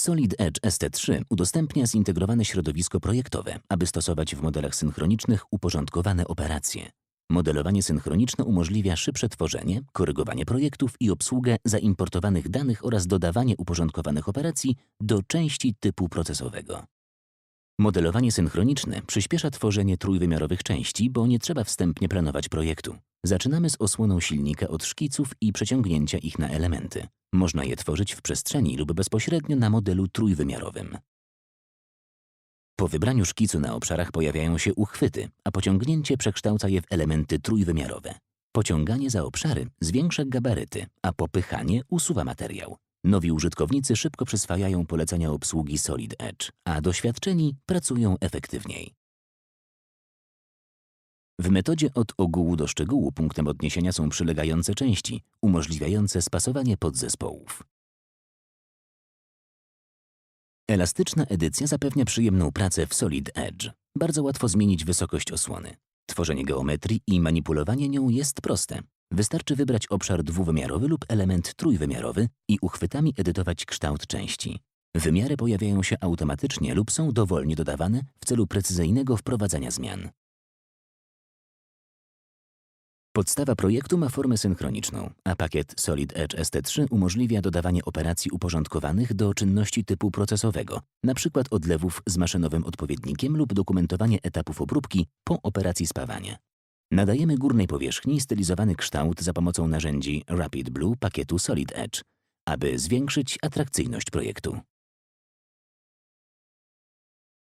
Solid Edge ST3 udostępnia zintegrowane środowisko projektowe, aby stosować w modelach synchronicznych uporządkowane operacje. Modelowanie synchroniczne umożliwia szybsze tworzenie, korygowanie projektów i obsługę zaimportowanych danych oraz dodawanie uporządkowanych operacji do części typu procesowego. Modelowanie synchroniczne przyspiesza tworzenie trójwymiarowych części, bo nie trzeba wstępnie planować projektu. Zaczynamy z osłoną silnika od szkiców i przeciągnięcia ich na elementy. Można je tworzyć w przestrzeni lub bezpośrednio na modelu trójwymiarowym. Po wybraniu szkicu na obszarach pojawiają się uchwyty, a pociągnięcie przekształca je w elementy trójwymiarowe. Pociąganie za obszary zwiększa gabaryty, a popychanie usuwa materiał. Nowi użytkownicy szybko przyswajają polecenia obsługi Solid Edge, a doświadczeni pracują efektywniej. W metodzie od ogółu do szczegółu punktem odniesienia są przylegające części, umożliwiające spasowanie podzespołów. Elastyczna edycja zapewnia przyjemną pracę w Solid Edge. Bardzo łatwo zmienić wysokość osłony. Tworzenie geometrii i manipulowanie nią jest proste. Wystarczy wybrać obszar dwuwymiarowy lub element trójwymiarowy i uchwytami edytować kształt części. Wymiary pojawiają się automatycznie lub są dowolnie dodawane w celu precyzyjnego wprowadzania zmian. Podstawa projektu ma formę synchroniczną, a pakiet Solid Edge ST3 umożliwia dodawanie operacji uporządkowanych do czynności typu procesowego, np. odlewów z maszynowym odpowiednikiem lub dokumentowanie etapów obróbki po operacji spawania. Nadajemy górnej powierzchni stylizowany kształt za pomocą narzędzi Rapid Blue pakietu Solid Edge, aby zwiększyć atrakcyjność projektu.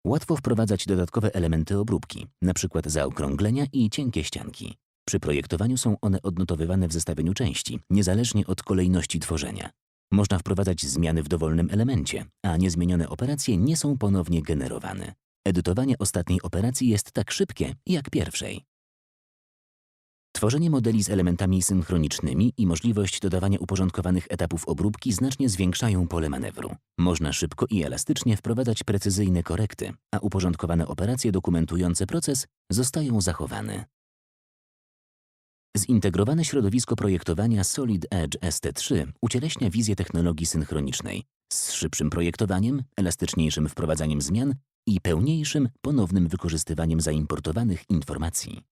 Łatwo wprowadzać dodatkowe elementy obróbki, np. zaokrąglenia i cienkie ścianki. Przy projektowaniu są one odnotowywane w zestawieniu części, niezależnie od kolejności tworzenia. Można wprowadzać zmiany w dowolnym elemencie, a niezmienione operacje nie są ponownie generowane. Edytowanie ostatniej operacji jest tak szybkie jak pierwszej. Tworzenie modeli z elementami synchronicznymi i możliwość dodawania uporządkowanych etapów obróbki znacznie zwiększają pole manewru. Można szybko i elastycznie wprowadzać precyzyjne korekty, a uporządkowane operacje dokumentujące proces zostają zachowane. Zintegrowane środowisko projektowania Solid Edge ST3 ucieleśnia wizję technologii synchronicznej z szybszym projektowaniem, elastyczniejszym wprowadzaniem zmian i pełniejszym ponownym wykorzystywaniem zaimportowanych informacji.